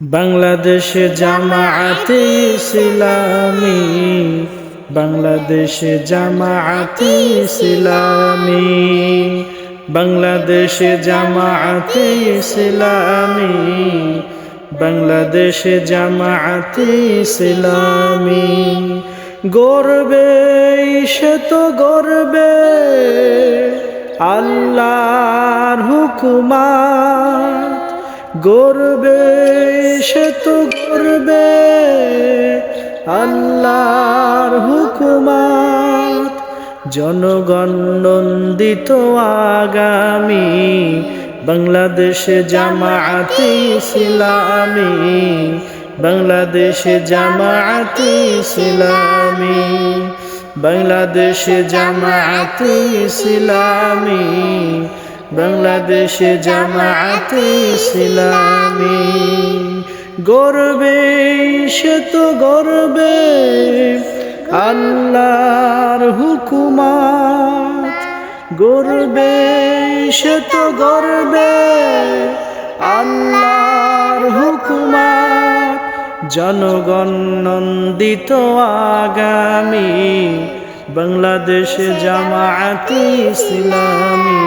বাংলাদেশ জামাআতে ইসলামী, বাংলাদেশ জামাআতে ইসলামী, বাংলাদেশ জামাআতে ইসলামী, বাংলাদেশ জামাআতে ইসলামী। গর্বে, সে তো গর্বে, আল্লাহর হুকুমাত গর্বে, সে তো গর্বে। আল্লাহর হুকুমাত জনগণ নন্দিত আগামী, বাংলাদেশে জামাআতে ইসলামী, বাংলাদেশে জামাআতে ইসলামী, বাংলাদেশে জামাআতে ইসলামী। বাংলাদেশ জামাআতে ইসলামী গর্বে, সে তো গর্বে। আল্লাহর হুকুমাত গর্বে, সে তো গর্বে। আল্লাহর হুকুমাত জনগণ নন্দিত আগামী। বাংলাদেশ জামাআতে ইসলামী